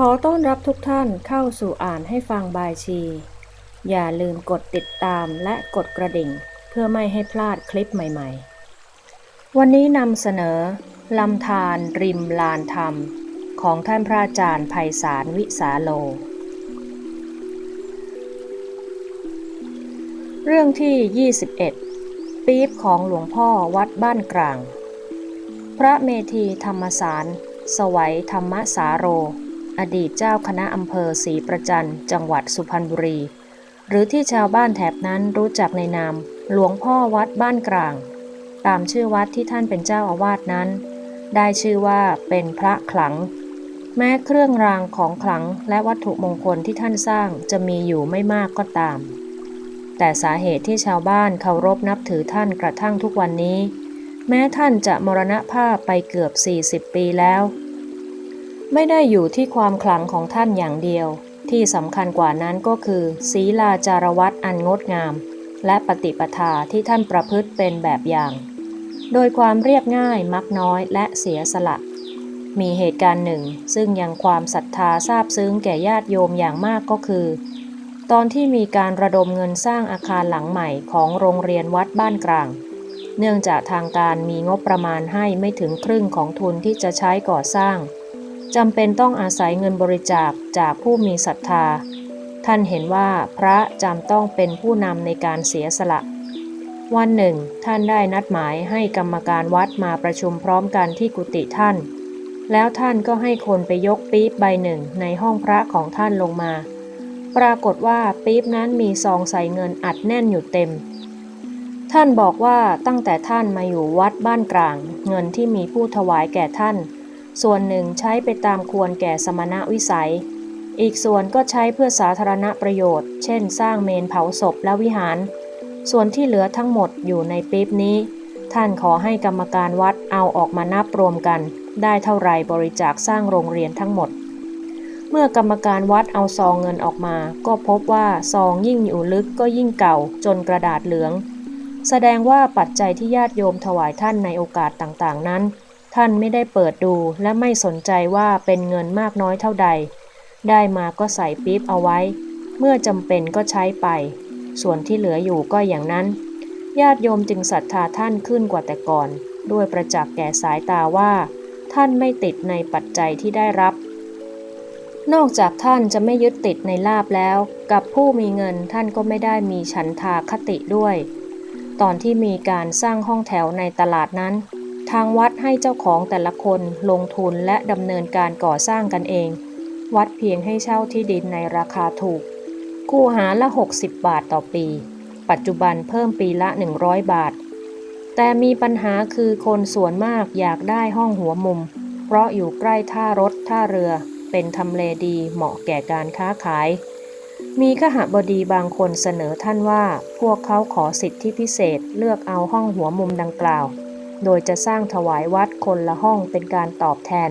ขอต้อนรับทุกท่านเข้าสู่อ่านให้ฟังบายชี อย่าลืมกดติดตามและกดกระดิ่ง เพื่อไม่ให้พลาดคลิปใหม่ๆ วันนี้นำเสนอลำธารริมลานธรรม ของท่านพระอาจารย์ไพศาลวิสาโล เรื่องที่ 21 ปี๊บของหลวงพ่อวัดบ้านกลาง พระเมธีธรรมสาร สวัยธรรมสาโร อดีตเจ้าคณะอำเภอศรีประจันจังหวัดสุพรรณบุรี หรือที่ชาวบ้านแถบนั้นรู้จักในนาม หลวงพ่อวัดบ้านกลาง ตามชื่อวัดที่ท่านเป็นเจ้าอาวาสนั้น ได้ชื่อว่าเป็นพระขลัง แม้เครื่องรางของขลังและวัตถุมงคลที่ท่านสร้างจะมีอยู่ไม่มากก็ตาม แต่สาเหตุที่ชาวบ้านเคารพนับถือท่านกระทั่งทุกวันนี้ แม้ท่านจะมรณภาพไปเกือบ 40 ปีแล้ว ไม่ได้อยู่ที่ความขลังของท่านอย่างเดียว ที่สำคัญกว่านั้นก็คือศีลาจารวัตอันงดงาม และปฏิปทาที่ท่านประพฤติเป็นแบบอย่าง โดยความเรียบง่ายมักน้อยและเสียสละ มีเหตุการณ์หนึ่ง ซึ่งยังความศรัทธาซาบซึ้งแก่ญาติโยมอย่างมากก็คือ ตอนที่มีการระดมเงินสร้างอาคารหลังใหม่ของโรงเรียนวัดบ้านกลางเนื่องจากทางการมีงบประมาณให้ไม่ถึงครึ่งของทุนที่จะใช้ก่อสร้าง จำเป็นต้องอาศัยเงินบริจาคจากผู้มีศรัทธา ท่านเห็นว่าพระจำต้องเป็นผู้นำในการเสียสละ วันหนึ่ง ท่านได้นัดหมายให้กรรมการวัดมาประชุมพร้อมกันที่กุฏิท่าน แล้วท่านก็ให้คนไปยกปี๊บใบหนึ่งในห้องพระของท่านลงมา ปรากฏว่าปี๊บนั้นมีซองใส่เงินอัดแน่นอยู่เต็มท่านบอกว่าตั้งแต่ท่านมาอยู่วัดบ้านกลาง เงินที่มีผู้ถวายแก่ท่าน ส่วนหนึ่งใช้ไปตามควรแก่สมณะวิสัย อีกส่วนก็ใช้เพื่อสาธารณประโยชน์ เช่น สร้างเมนเผาศพและวิหาร ส่วนที่เหลือทั้งหมดอยู่ในปี๊บนี้ ท่านขอให้กรรมการวัดเอาออกมานับรวมกัน ได้เท่าไรบริจาคสร้างโรงเรียนทั้งหมด เมื่อกรรมการวัดเอาซองเงินออกมา ก็พบว่าซองยิ่งอยู่ลึกก็ยิ่งเก่า จนกระดาษเหลือง แสดงว่าปัจจัยที่ญาติโยมถวายท่านในโอกาสต่างๆนั้น ท่านไม่ได้เปิดดูและไม่สนใจว่าเป็นเงินมากน้อยเท่าใด ได้มาก็ใส่ปี๊บเอาไว้ เมื่อจำเป็นก็ใช้ไป ส่วนที่เหลืออยู่ก็อย่างนั้น ญาติโยมจึงศรัทธาท่านขึ้นกว่าแต่ก่อน ด้วยประจักษ์แก่สายตาว่า ท่านไม่ติดในปัจจัยที่ได้รับ นอกจากท่านจะไม่ยึดติดในลาบแล้ว กับผู้มีเงินท่านก็ไม่ได้มีฉันทาคติด้วย ตอนที่มีการสร้างห้องแถวในตลาดนั้น ทางวัดให้เจ้าของแต่ละคนลงทุนและดำเนินการก่อสร้างกันเอง วัดเพียงให้เช่าที่ดินในราคาถูก คู่หาละ 60 บาทต่อปี ปัจจุบันเพิ่มปีละ 100 บาท แต่มีปัญหาคือคนส่วนมากอยากได้ห้องหัวมุม เพราะอยู่ใกล้ท่ารถท่าเรือ เป็นทำเลดีเหมาะแก่การค้าขาย มีขหบดีบางคนเสนอท่านว่า พวกเขาขอสิทธิพิเศษเลือกเอาห้องหัวมุมดังกล่าว โดยจะสร้างถวายวัดคนละห้องเป็นการตอบแทน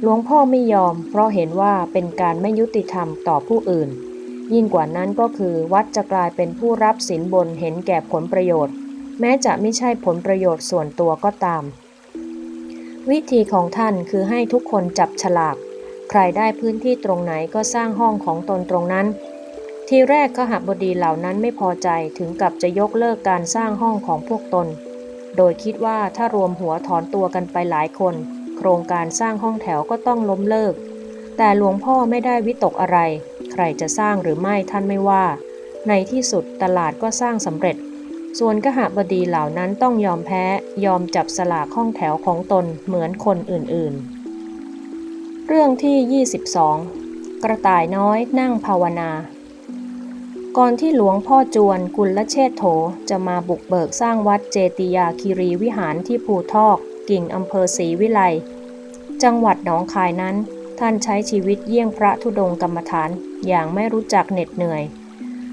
หลวงพ่อไม่ยอม เพราะเห็นว่าเป็นการไม่ยุติธรรมต่อผู้อื่น ยิ่งกว่านั้นก็คือวัดจะกลายเป็นผู้รับสินบนเห็นแก่ผลประโยชน์ แม้จะไม่ใช่ผลประโยชน์ส่วนตัวก็ตาม วิธีของท่านคือให้ทุกคนจับฉลาก ใครได้พื้นที่ตรงไหนก็สร้างห้องของตนตรงนั้นทีแรกขหบดีเหล่านั้นไม่พอใจถึงกับจะยกเลิกการสร้างห้องของพวกตน โดยคิดว่าถ้ารวมหัวถอนตัวกันไปหลายคน โครงการสร้างห้องแถวก็ต้องล้มเลิก แต่หลวงพ่อไม่ได้วิตกอะไร ใครจะสร้างหรือไม่ท่านไม่ว่า ในที่สุดตลาดก็สร้างสำเร็จ ส่วนกหบดีเหล่านั้นต้องยอมแพ้ยอมจับสลากห้องแถวของตนเหมือนคนอื่นๆ เรื่องที่ 22 กระต่ายน้อยนั่งภาวนา ก่อนที่หลวงพ่อจวนกุลเชษโถจะมาบุกเบิกสร้างวัดเจติยาคีรีวิหารที่ภูทอก กิ่งอำเภอศรีวิไล จังหวัดหนองคายนั้น ท่านใช้ชีวิตเยี่ยงพระธุดงกรรมฐานอย่างไม่รู้จักเหน็ดเหนื่อย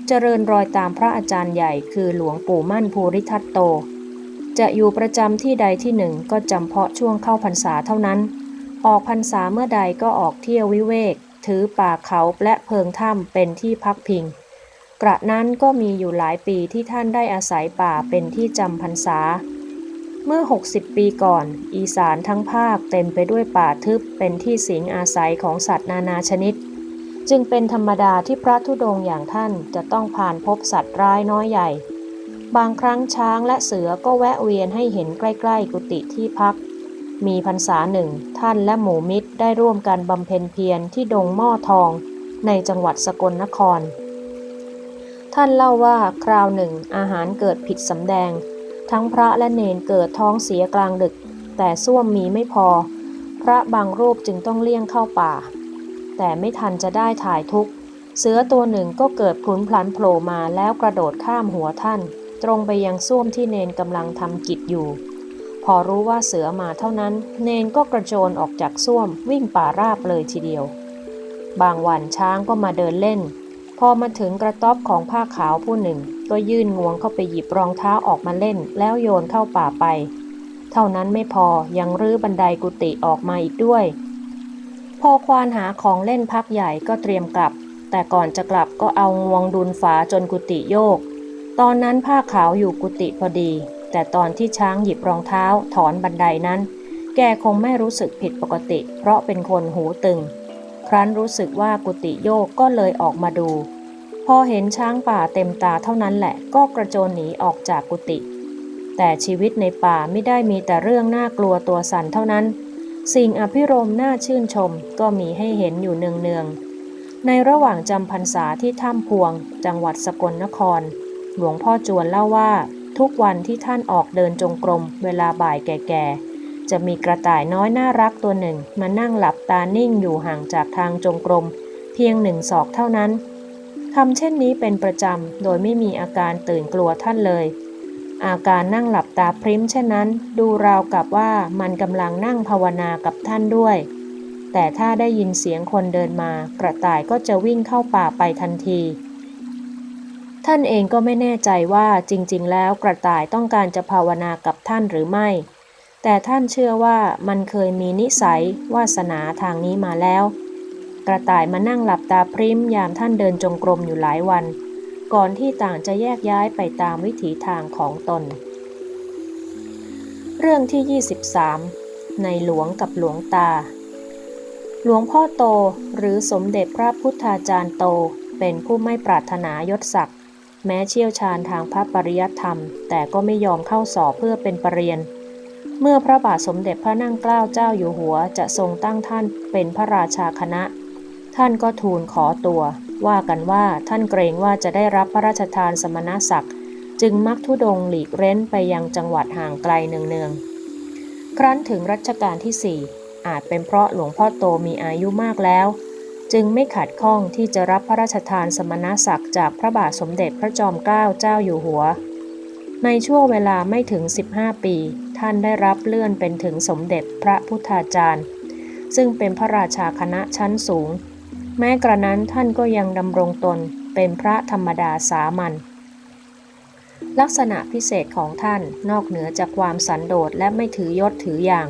เจริญรอยตามพระอาจารย์ใหญ่คือหลวงปู่มั่นภูริทัตโต จะอยู่ประจำที่ใดที่หนึ่งก็จำเพาะช่วงเข้าพรรษาเท่านั้น ออกพรรษาเมื่อใดก็ออกเที่ยววิเวก ถือป่าเขาและเพิงถ้ำเป็นที่พักพิง กระนั้นก็มีอยู่หลายปีที่ท่านได้อาศัยป่าเป็นที่จำพรรษา เมื่อ 60 ปีก่อน อีสานทั้งภาคเต็มไปด้วยป่าทึบเป็นที่สิงอาศัยของสัตว์นานาชนิด จึงเป็นธรรมดาที่พระธุดงค์อย่างท่านจะต้องผ่านพบสัตว์ร้ายน้อยใหญ่ บางครั้งช้างและเสือก็แวะเวียนให้เห็นใกล้ๆกุฏิที่พัก มีพรรษาหนึ่งท่านและหมู่มิตรได้ร่วมกันบำเพ็ญเพียรที่ดงหม้อทอง ในจังหวัดสกลนคร ท่านเล่าว่าคราวหนึ่งอาหารเกิดผิดสำแดง ทั้งพระและเนนเกิดท้องเสียกลางดึก แต่ส้วมมีไม่พอ พระบางรูปจึงต้องเลี่ยงเข้าป่า แต่ไม่ทันจะได้ถ่ายทุก เสือตัวหนึ่งก็เกิดพลุนพลันโผล่มาแล้วกระโดดข้ามหัวท่าน ตรงไปยังส้วมที่เนนกำลังทำกิจอยู่ พอรู้ว่าเสือมาเท่านั้น เนนก็กระโจนออกจากส้วมวิ่งป่าราบเลยทีเดียว บางวันช้างก็มาเดินเล่น พอมาถึงกระต๊อบของผ้าขาวผู้หนึ่ง ก็ยื่นงวงเข้าไปหยิบรองเท้าออกมาเล่น แล้วโยนเข้าป่าไป เท่านั้นไม่พอยังรื้อบันไดกุฏิออกมาอีกด้วย พอควานหาของเล่นพักใหญ่ก็เตรียมกลับ แต่ก่อนจะกลับก็เอางวงดุลฝาจนกุฏิโยก ตอนนั้นผ้าขาวอยู่กุฏิพอดี แต่ตอนที่ช้างหยิบรองเท้าถอนบันไดนั้น แกคงไม่รู้สึกผิดปกติ เพราะเป็นคนหูตึง ครั้นรู้สึกว่ากุฏิโยกก็เลยออกมาดู พอเห็นช้างป่าเต็มตาเท่านั้นแหละก็กระโจนหนีออกจากกุฏิแต่ชีวิตในป่าไม่ได้มีแต่เรื่องน่ากลัวตัวสั่นเท่านั้น สิ่งอภิรมน่าชื่นชมก็มีให้เห็นอยู่เนืองๆในระหว่างจำพรรษาที่ถ้ำพวง จังหวัดสกลนคร หลวงพ่อจวนเล่าว่า ทุกวันที่ท่านออกเดินจงกรมเวลาบ่ายแก่ๆ จะมีกระต่ายน้อยน่ารักตัวหนึ่ง มานั่งหลับตานิ่งอยู่ห่างจากทางจงกรม เพียงหนึ่งศอกเท่านั้นทำเช่นนี้เป็นประจำโดยไม่มีอาการตื่นกลัวท่านเลย อาการนั่งหลับตาพริ้มเช่นนั้น ดูราวกับว่ามันกำลังนั่งภาวนากับท่านด้วย แต่ถ้าได้ยินเสียงคนเดินมากระต่ายก็จะวิ่งเข้าป่าไปทันทีท่านเองก็ไม่แน่ใจว่าจริงๆ แล้วกระต่ายต้องการจะภาวนากับท่านหรือไม่ แต่ท่านเชื่อว่ามันเคยมีนิสัยวาสนาทางนี้มาแล้ว กระต่ายมานั่งหลับตาพริมยามท่านเดินจงกรมอยู่หลายวัน ก่อนที่ต่างจะแยกย้ายไปตามวิถีทางของตน เรื่องที่ 23 ในหลวงกับหลวงตา หลวงพ่อโตหรือสมเด็จพระพุทธาจารย์โตเป็นผู้ไม่ปรารถนายศศักดิ์แม้เชี่ยวชาญทางพระปริยัติธรรม แต่ก็ไม่ยอมเข้าสอบเพื่อเป็นปรริญญา เมื่อพระบาทสมเด็จพระนั่งเกล้าเจ้าอยู่หัวจะทรงตั้งท่านเป็นพระราชาคณะ ท่านก็ทูลขอตัว ว่ากันว่าท่านเกรงว่าจะได้รับพระราชทานสมณศักดิ์จึงมักทุดงหลีกเร้นไปยังจังหวัดห่างไกลเนืองๆ ครั้นถึงรัชกาลที่4อาจเป็นเพราะหลวงพ่อโตมีอายุมากแล้ว จึงไม่ขัดข้องที่จะรับพระราชทานสมณศักดิ์จากพระบาทสมเด็จพระจอมเกล้าเจ้าอยู่หัว ในช่วงเวลาไม่ถึง 15 ปี ท่านได้รับเลื่อนเป็นถึงสมเด็จพระพุทธาจารย์ ซึ่งเป็นพระราชาคณะชั้นสูง แม้กระนั้นท่านก็ยังดำรงตนเป็นพระธรรมดาสามัญลักษณะพิเศษของท่านนอกเหนือจากความสันโดษและไม่ถือยศถืออย่าง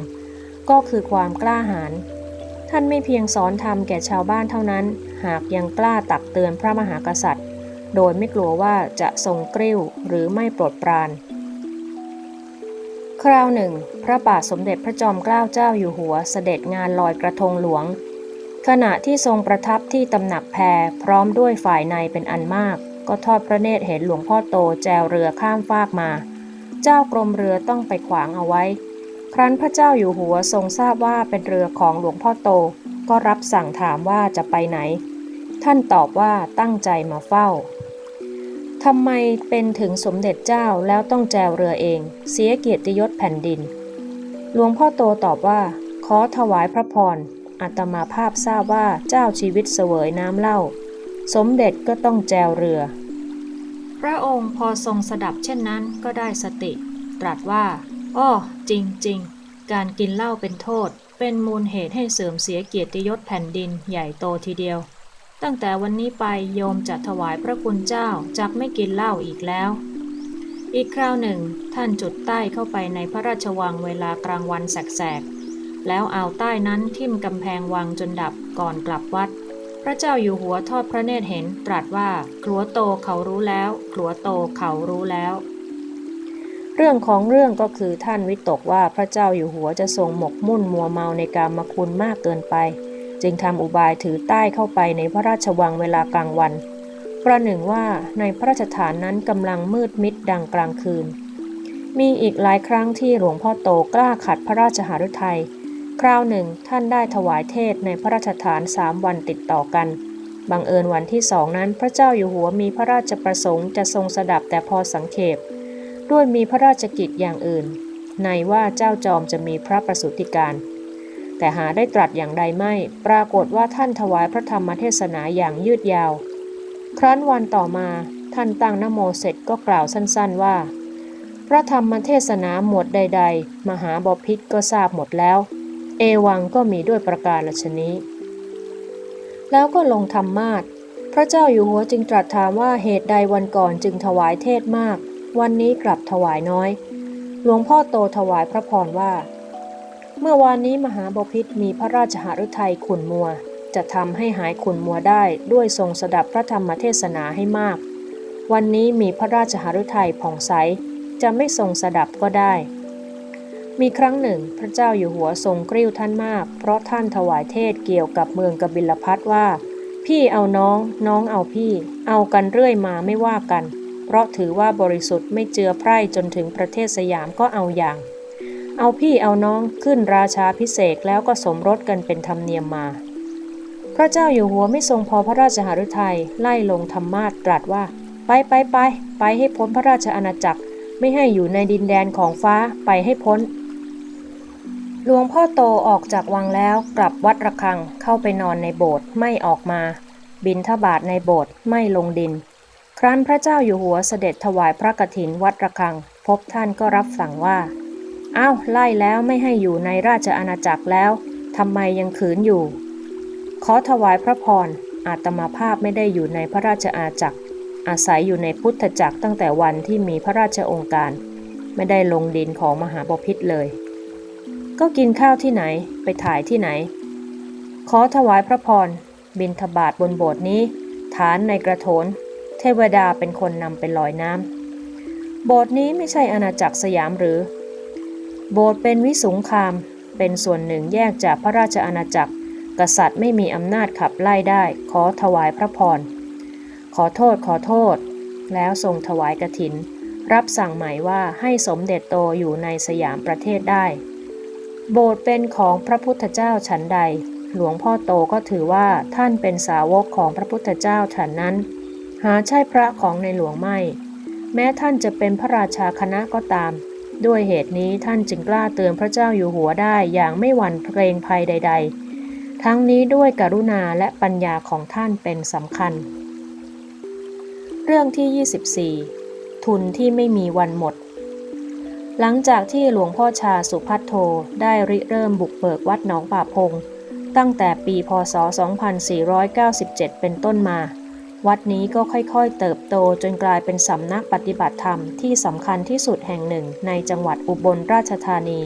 ก็คือความกล้าหาญท่านไม่เพียงสอนธรรมแก่ชาวบ้านเท่านั้น หากยังกล้าตักเตือนพระมหากษัตริย์ โดยไม่กลัวว่าจะทรงกริ้วหรือไม่โปรดปราน คราวหนึ่ง พระบาทสมเด็จพระจอมเกล้าเจ้าอยู่หัวเสด็จงานลอยกระทงหลวง ขณะที่ทรงประทับที่ตำหนักแพรพร้อมด้วยฝ่ายในเป็นอันมาก ก็ทอดพระเนตรเห็นหลวงพ่อโตแจวเรือข้ามฟากมา เจ้ากรมเรือต้องไปขวางเอาไว้ ครั้นพระเจ้าอยู่หัวทรงทราบว่าเป็นเรือของหลวงพ่อโตก็รับสั่งถามว่าจะไปไหน ท่านตอบว่าตั้งใจมาเฝ้า ทำไมเป็นถึงสมเด็จเจ้าแล้วต้องแจวเรือเอง เสียเกียรติยศแผ่นดิน หลวงพ่อโตตอบว่า ขอถวายพระพรอัตมาภาพทราบว่าเจ้าชีวิตเสวยน้ำเหล้าสมเด็จก็ต้องแจวเรือ พระองค์พอทรงสดับเช่นนั้นก็ได้สติ ตรัสว่าอ้อจริงจริงการกินเหล้าเป็นโทษ เป็นมูลเหตุให้เสื่อมเสียเกียรติยศแผ่นดินใหญ่โตทีเดียว ตั้งแต่วันนี้ไปโยมจะถวายพระคุณเจ้าจักไม่กินเหล้าอีกแล้ว อีกคราวหนึ่ง ท่านจุดใต้เข้าไปในพระราชวังเวลากลางวันแสกๆ แล้วเอาใต้นั้นทิ่มกำแพงวังจนดับก่อนกลับวัด พระเจ้าอยู่หัวทอดพระเนตรเห็นตรัสว่าครัวโตเขารู้แล้วครัวโตเขารู้แล้ว เรื่องของเรื่องก็คือท่านวิตกว่าพระเจ้าอยู่หัวจะทรงหมกมุ่นมัวเมาในการมคุณมากเกินไป จึงทำอุบายถือใต้เข้าไปในพระราชวังเวลากลางวัน ประหนึ่งว่าในพระราชฐานนั้นกำลังมืดมิดดังกลางคืน มีอีกหลายครั้งที่หลวงพ่อโตกล้าขัดพระราชหฤทัยคราวหนึ่งท่านได้ถวายเทศในพระราชฐานสามวันติดต่อกันบังเอิญวันที่สองนั้นพระเจ้าอยู่หัวมีพระราชประสงค์จะทรงสดับแต่พอสังเขปด้วยมีพระราชกิจอย่างอื่น ในว่าเจ้าจอมจะมีพระประสุติการ แต่หาได้ตรัสอย่างใดไม่ ปรากฏว่าท่านถวายพระธรรมเทศนาอย่างยืดยาว ครั้นวันต่อมาท่านตั้งนโมเสร็จก็กล่าวสั้นๆว่า พระธรรมเทศนาหมวดใด ๆ มหาบพิษก็ทราบหมดแล้ว เอวังก็มีด้วยประการลชนี้ แล้วก็ลงธรรมาสพระเจ้าอยู่หัวจึงตรัสถามว่าเหตุใดวันก่อนจึงถวายเทศมาก วันนี้กลับถวายน้อย หลวงพ่อโตถวายพระพรว่า เมื่อวานนี้มหาบพิษมีพระราชหฤทัยขุนมัว จะทำให้หายขุนมัวได้ด้วยทรงสดับพระธรรมเทศนาให้มาก วันนี้มีพระราชหฤทัยผ่องใส จะไม่ทรงสดับก็ได้ มีครั้งหนึ่ง พระเจ้าอยู่หัวทรงกริ้วท่านมาก เพราะท่านถวายเทศเกี่ยวกับเมืองกบิลพัทว่า พี่เอาน้องน้องเอาพี่ เอากันเรื่อยมาไม่ว่ากัน เพราะถือว่าบริสุทธิ์ไม่เจือไพร่จนถึงประเทศสยามก็เอาอย่าง เอาพี่เอาน้องขึ้นราชาพิเศษแล้วก็สมรสกันเป็นธรรมเนียมมา พระเจ้าอยู่หัวไม่ทรงพอพระราชหฤทัยไล่ลงธรรมาสตรัสว่า ไปไปไปไปให้พ้นพระราชอาณาจักรไม่ให้อยู่ในดินแดนของฟ้าไปให้พ้น หลวงพ่อโตออกจากวังแล้วกลับวัดระฆังเข้าไปนอนในโบสถ์ไม่ออกมา บินทบาทในโบสถ์ไม่ลงดิน ครั้นพระเจ้าอยู่หัวเสด็จถวายพระกฐินวัดระฆัง พบท่านก็รับสั่งว่า อ้าวไล่แล้วไม่ให้อยู่ในราชอาณาจักรแล้วทำไมยังขืนอยู่ ขอถวายพระพรอาตมาภาพไม่ได้อยู่ในพระราชอาณาจักร อาศัยอยู่ในพุทธจักรตั้งแต่วันที่มีพระราชองค์การ ไม่ได้ลงดินของมหาบพิษเลย ก็กินข้าวที่ไหนไปถ่ายที่ไหน ขอถวายพระพรบินทบาทบนโบสถ์นี้ ฐานในกระโถน เทวดาเป็นคนนำไปลอยน้ำโบสถ์นี้ไม่ใช่อาณาจักรสยามหรือ โบสถ์เป็นวิสุงคาม เป็นส่วนหนึ่งแยกจากพระราชอาณาจักร กษัตริย์ไม่มีอำนาจขับไล่ได้ ขอถวายพระพร ขอโทษขอโทษ แล้วทรงถวายกฐิน รับสั่งใหม่ว่าให้สมเด็จโตอยู่ในสยามประเทศได้ โบสถ์เป็นของพระพุทธเจ้าฉันใด หลวงพ่อโตก็ถือว่าท่านเป็นสาวกของพระพุทธเจ้าฉันนั้น หาใช่พระของในหลวงไม่ แม้ท่านจะเป็นพระราชาคณะก็ตาม ด้วยเหตุนี้ท่านจึงกล้าเตือนพระเจ้าอยู่หัวได้อย่างไม่หวั่นเกรงภัยใด ๆ ทั้งนี้ด้วยกรุณาและปัญญาของท่านเป็นสำคัญ เรื่องที่ 24 ทุนที่ไม่มีวันหมด หลังจากที่หลวงพ่อชาสุพัทโทได้ริเริ่มบุกเบิกวัดหนองป่าพง ตั้งแต่ปีพศ 2497 เป็นต้นมา วัดนี้ก็ค่อยๆ เติบโตจนกลายเป็นสำนักปฏิบัติธรรมที่สำคัญที่สุดแห่งหนึ่งในจังหวัดอุบลราชธานี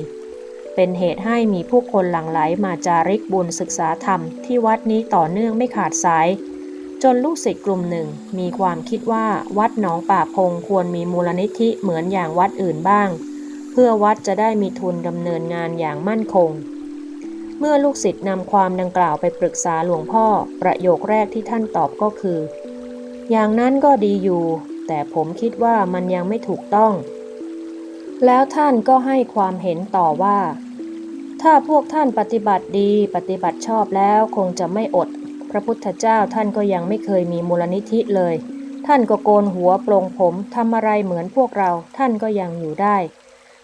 เป็นเหตุให้มีผู้คนหลั่งไหลมาจาริกบุญศึกษาธรรมที่วัดนี้ต่อเนื่องไม่ขาดสาย จนลูกศิษย์กลุ่มหนึ่ง มีความคิดว่าวัดหนองป่าพงควรมีมูลนิธิเหมือนอย่างวัดอื่นบ้าง เพื่อวัดจะได้มีทุนดำเนินงานอย่างมั่นคงเมื่อลูกศิษย์นำความดังกล่าวไปปรึกษาหลวงพ่อ ประโยคแรกที่ท่านตอบก็คือ อย่างนั้นก็ดีอยู่ แต่ผมคิดว่ามันยังไม่ถูกต้อง แล้วท่านก็ให้ความเห็นต่อว่า ถ้าพวกท่านปฏิบัติดีปฏิบัติชอบแล้วคงจะไม่อด พระพุทธเจ้าท่านก็ยังไม่เคยมีมูลนิธิเลย ท่านก็โกนหัวปรงผมทำอะไรเหมือนพวกเราท่านก็ยังอยู่ได้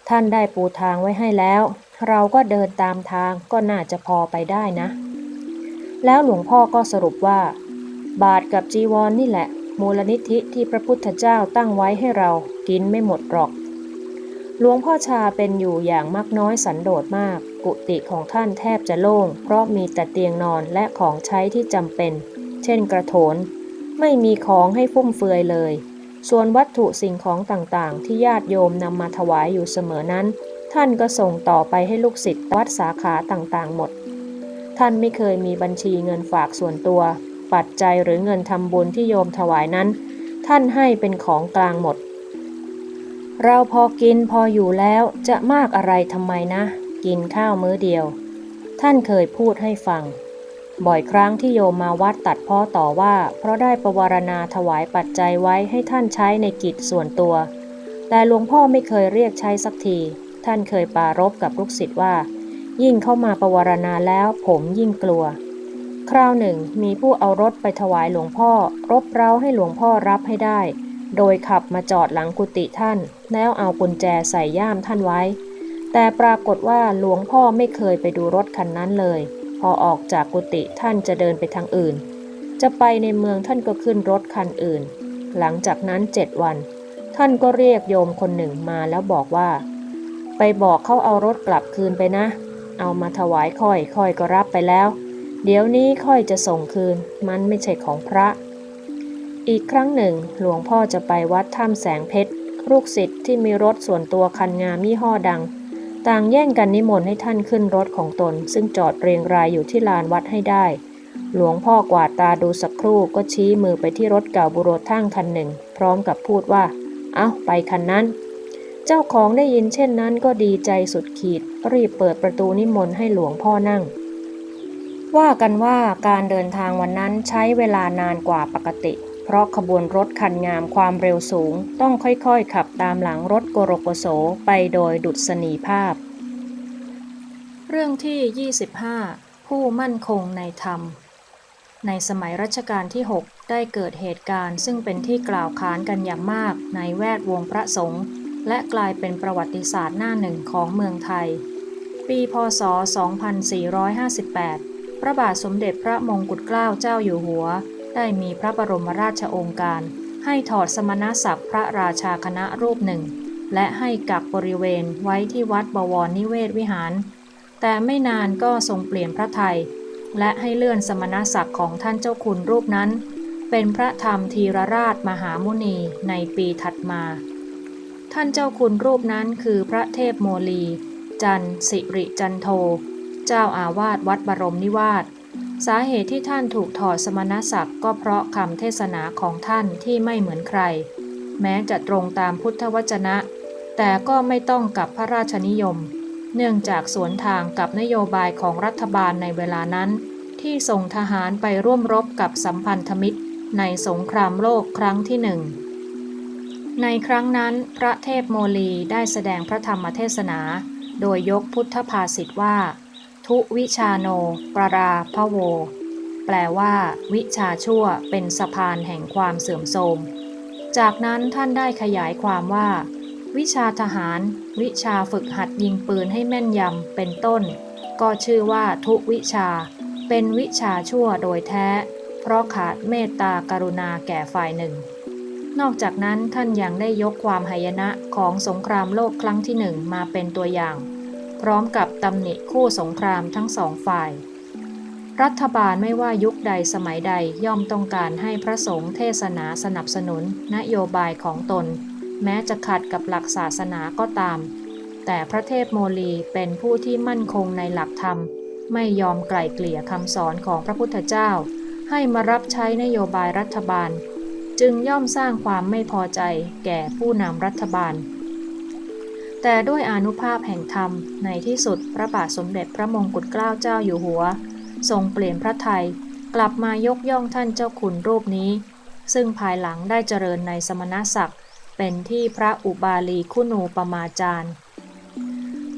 ท่านได้ปูทางไว้ให้แล้ว เราก็เดินตามทางก็น่าจะพอไปได้นะ แล้วหลวงพ่อก็สรุปว่า บาทกับจีวรนนี่แหละ มูลนิธิที่พระพุทธเจ้าตั้งไว้ให้เรากินไม่หมดหรอก หลวงพ่อชาเป็นอยู่อย่างมักน้อยสันโดษมาก กุฏิของท่านแทบจะโล่ง เพราะมีแต่เตียงนอนและของใช้ที่จำเป็น เช่นกระโถน ไม่มีของให้ฟุ่มเฟือยเลย ส่วนวัตถุสิ่งของต่างๆ ที่ญาติโยมนำมาถวายอยู่เสมอนั้น ท่านก็ส่งต่อไปให้ลูกศิษย์วัดสาขาต่างๆหมด ท่านไม่เคยมีบัญชีเงินฝากส่วนตัว ปัจจัยหรือเงินทำบุญที่โยมถวายนั้น ท่านให้เป็นของกลางหมด เราพอกินพออยู่แล้วจะมากอะไรทำไมนะ กินข้าวมื้อเดียว ท่านเคยพูดให้ฟัง บ่อยครั้งที่โยมมาวัดตัดพ้อต่อว่า เพราะได้ประวารณาถวายปัจจัยไว้ให้ท่านใช้ในกิจส่วนตัว แต่หลวงพ่อไม่เคยเรียกใช้สักที ท่านเคยปรารบกับลูกศิษย์ว่า ยิ่งเข้ามาประวารณาแล้วผมยิ่งกลัว คราวหนึ่งมีผู้เอารถไปถวายหลวงพ่อ รบเร้าให้หลวงพ่อรับให้ได้ โดยขับมาจอดหลังกุฏิท่าน แล้วเอากุญแจใส่ย่ามท่านไว้ แต่ปรากฏว่าหลวงพ่อไม่เคยไปดูรถคันนั้นเลย พอออกจากกุฏิท่านจะเดินไปทางอื่น จะไปในเมืองท่านก็ขึ้นรถคันอื่น หลังจากนั้นเจ็ดวัน ท่านก็เรียกโยมคนหนึ่งมาแล้วบอกว่า ไปบอกเขาเอารถกลับคืนไปนะ เอามาถวายค่อยค่อยก็รับไปแล้ว เดี๋ยวนี้ค่อยจะส่งคืน มันไม่ใช่ของพระ อีกครั้งหนึ่ง หลวงพ่อจะไปวัดถ้ำแสงเพชร ลูกศิษย์ที่มีรถส่วนตัวคันงามยี่ห้อดัง ต่างแย่งกันนิมนต์ให้ท่านขึ้นรถของตน ซึ่งจอดเรียงรายอยู่ที่ลานวัดให้ได้ หลวงพ่อกวาดตาดูสักครู่ก็ชี้มือไปที่รถเก่าบุโรทั่งคันหนึ่ง พร้อมกับพูดว่า เอาไปคันนั้นเจ้าของได้ยินเช่นนั้นก็ดีใจสุดขีด รีบเปิดประตูนิมนต์ให้หลวงพ่อนั่ง ว่ากันว่าการเดินทางวันนั้นใช้เวลานานกว่าปกติ เพราะขบวนรถคันงามความเร็วสูง ต้องค่อยๆ ขับตามหลังรถโกโรโกโสไปโดยดุษณีภาพ เรื่องที่ 25 ผู้มั่นคงในธรรม ในสมัยรัชกาลที่ 6 ได้เกิดเหตุการณ์ซึ่งเป็นที่กล่าวขานกันอย่างมากในแวดวงพระสงฆ์และกลายเป็นประวัติศาสตร์หน้าหนึ่งของเมืองไทย ปี พศ 2458 ระบาทสมเด็จพระมงกุฎเกล้าเจ้าอยู่หัว ได้มีพระบรมราชโองการ ให้ถอดสมณศักดิ์พระราชาคณะรูปหนึ่ง และให้กักบริเวณไว้ที่วัดบวรนิเวศวิหาร แต่ไม่นานก็ทรงเปลี่ยนพระไทย และให้เลื่อนสมณศักดิ์ของท่านเจ้าคุณรูปนั้น เป็นพระธรรมธีรราชมหามุนีในปีถัดมา ท่านเจ้าคุณรูปนั้นคือพระเทพโมลี จันสิริจันโท เจ้าอาวาสวัดบรมนิวาสสาเหตุที่ท่านถูกถอดสมณศักดิ์ก็เพราะคำเทศนาของท่านที่ไม่เหมือนใคร แม้จะตรงตามพุทธวจนะ แต่ก็ไม่ต้องกับพระราชนิยม เนื่องจากสวนทางกับนโยบายของรัฐบาลในเวลานั้น ที่ส่งทหารไปร่วมรบกับสัมพันธมิตร ในสงครามโลกครั้งที่หนึ่งในครั้งนั้นพระเทพโมลีได้แสดงพระธรรมเทศนา โดยยกพุทธภาษิตว่า ทุวิชาโน ปราราพะโว แปลว่า วิชาชั่วเป็นสะพานแห่งความเสื่อมโทรม จากนั้นท่านได้ขยายความว่า วิชาทหาร วิชาฝึกหัดยิงปืนให้แม่นยำเป็นต้น ก็ชื่อว่าทุวิชา เป็นวิชาชั่วโดยแท้ เพราะขาดเมตตากรุณาแก่ฝ่ายหนึ่ง นอกจากนั้นท่านยังได้ยกความหายนะของสงครามโลกครั้งที่หนึ่งมาเป็นตัวอย่าง ร้อมกับตำหนิคู่สงครามทั้งสองฝ่าย รัฐบาลไม่ว่ายุคใดสมัยใดย่อมต้องการให้พระสงฆ์เทศนาสนับสนุนนโยบายของตน แม้จะขัดกับหลักศาสนาก็ตาม แต่พระเทพโมลีเป็นผู้ที่มั่นคงในหลักธรรม ไม่ยอมไกล่เกลี่ยคำสอนของพระพุทธเจ้า ให้มารับใช้นโยบายรัฐบาล จึงย่อมสร้างความไม่พอใจแก่ผู้นำรัฐบาล แต่ด้วยอนุภาพแห่งธรรม ในที่สุดพระบาทสมเด็จพระมงกุฎเกล้าเจ้าอยู่หัว ทรงเปลี่ยนพระไทยกลับมายกย่องท่านเจ้าขุนรูปนี้ ซึ่งภายหลังได้เจริญในสมณศักดิ์เป็นที่พระอุบาลีคุณูปมาจารย์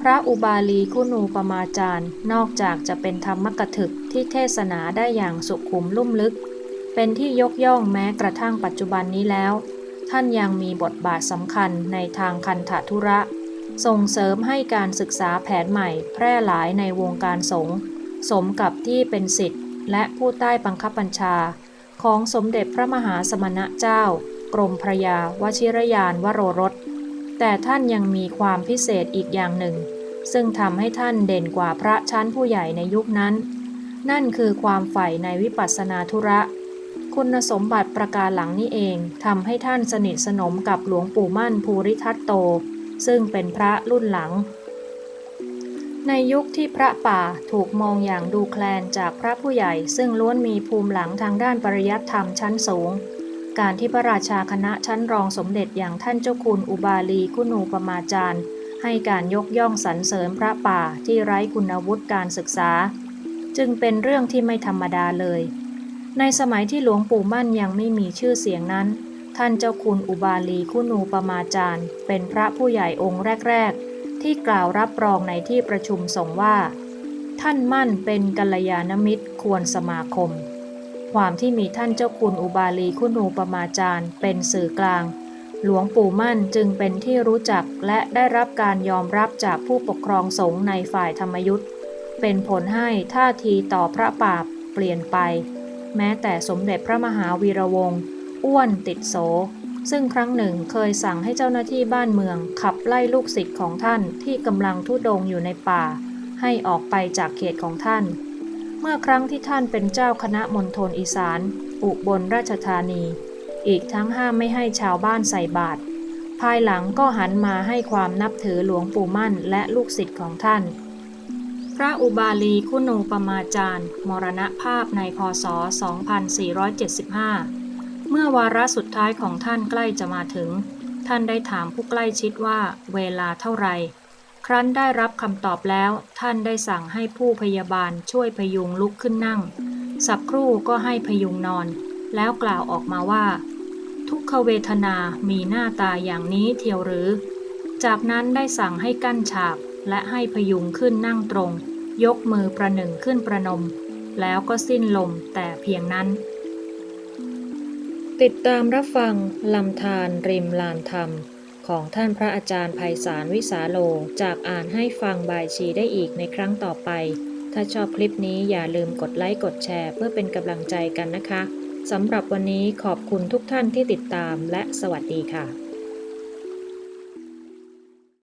พระอุบาลีคุณูปมาจารย์ นอกจากจะเป็นธรรมกถึกที่เทศนาได้อย่างสุขุมลุ่มลึก เป็นที่ยกย่องแม้กระทั่งปัจจุบันนี้แล้ว ท่านยังมีบทบาทสำคัญในทางคันธทุระ ส่งเสริมให้การศึกษาแผนใหม่แพร่หลายในวงการสงฆ์สมกับที่เป็นสิทธิ์และผู้ใต้บังคับบัญชา ของสมเด็จพระมหาสมณะเจ้า กรมพระยาวชิรยานวโรรส แต่ท่านยังมีความพิเศษอีกอย่างหนึ่ง ซึ่งทำให้ท่านเด่นกว่าพระชั้นผู้ใหญ่ในยุคนั้น นั่นคือความใฝ่ในวิปัสสนาธุระ คุณสมบัติประการหลังนี้เองทำให้ท่านสนิทสนมกับหลวงปู่มั่นภูริทัตโต ซึ่งเป็นพระรุ่นหลัง ในยุคที่พระป่าถูกมองอย่างดูแคลนจากพระผู้ใหญ่ ซึ่งล้วนมีภูมิหลังทางด้านปริยัติธรรมชั้นสูง การที่พระราชาคณะชั้นรองสมเด็จอย่างท่านเจ้าคุณอุบาลีคุณูปมาจารย์ ให้การยกย่องสรรเสริญพระป่าที่ไร้คุณวุฒิการศึกษา จึงเป็นเรื่องที่ไม่ธรรมดาเลย ในสมัยที่หลวงปู่มั่นยังไม่มีชื่อเสียงนั้น ท่านเจ้าคุณอุบาลีคุณูปมาจารย์ เป็นพระผู้ใหญ่องค์แรก ๆ ที่กล่าวรับรองในที่ประชุมสงฆ์ว่า ท่านมั่นเป็นกัลยาณมิตรควรสมาคม ความที่มีท่านเจ้าคุณอุบาลีคุณูปมาจารย์ เป็นสื่อกลาง หลวงปู่มั่นจึงเป็นที่รู้จักและได้รับการยอมรับจากผู้ปกครองสงฆ์ในฝ่ายธรรมยุทธ์เป็นผลให้ท่าทีต่อพระปราบเปลี่ยนไป แม้แต่สมเด็จพระมหาวีระวงศ์ อ้วนติดโส ซึ่งครั้งหนึ่งเคยสั่งให้เจ้าหน้าที่บ้านเมือง ขับไล่ลูกศิษย์ของท่านที่กำลังทุดงอยู่ในป่า ให้ออกไปจากเขตของท่าน เมื่อครั้งที่ท่านเป็นเจ้าคณะมณฑลอีสาน อุบลราชธานี อีกทั้งห้ามไม่ให้ชาวบ้านใส่บาตรภายหลังก็หันมาให้ความนับถือหลวงปู่มั่นและลูกศิษย์ของท่าน พระอุบาลีคุณูปมาจารย์ มรณภาพในพศ 2475 เมื่อวาระสุดท้ายของท่านใกล้จะมาถึง ท่านได้ถามผู้ใกล้ชิดว่าเวลาเท่าไหร่ ครั้นได้รับคำตอบแล้ว ท่านได้สั่งให้ผู้พยาบาลช่วยพยุงลุกขึ้นนั่ง สักครู่ก็ให้พยุงนอน แล้วกล่าวออกมาว่า ทุกขเวทนามีหน้าตาอย่างนี้เทียวหรือ จากนั้นได้สั่งให้กั้นฉาก และให้พยุงขึ้นนั่งตรง ยกมือประหนึ่งขึ้นประนม แล้วก็สิ้นลมแต่เพียงนั้น ติดตามรับฟังลำธารริมลานธรรม ของท่านพระอาจารย์ไพศาลวิสาโล จากอ่านให้ฟังบายชีได้อีกในครั้งต่อไป ถ้าชอบคลิปนี้อย่าลืมกดไลค์กดแชร์เพื่อเป็นกำลังใจกันนะคะสำหรับวันนี้ขอบคุณทุกท่านที่ติดตามและสวัสดีค่ะ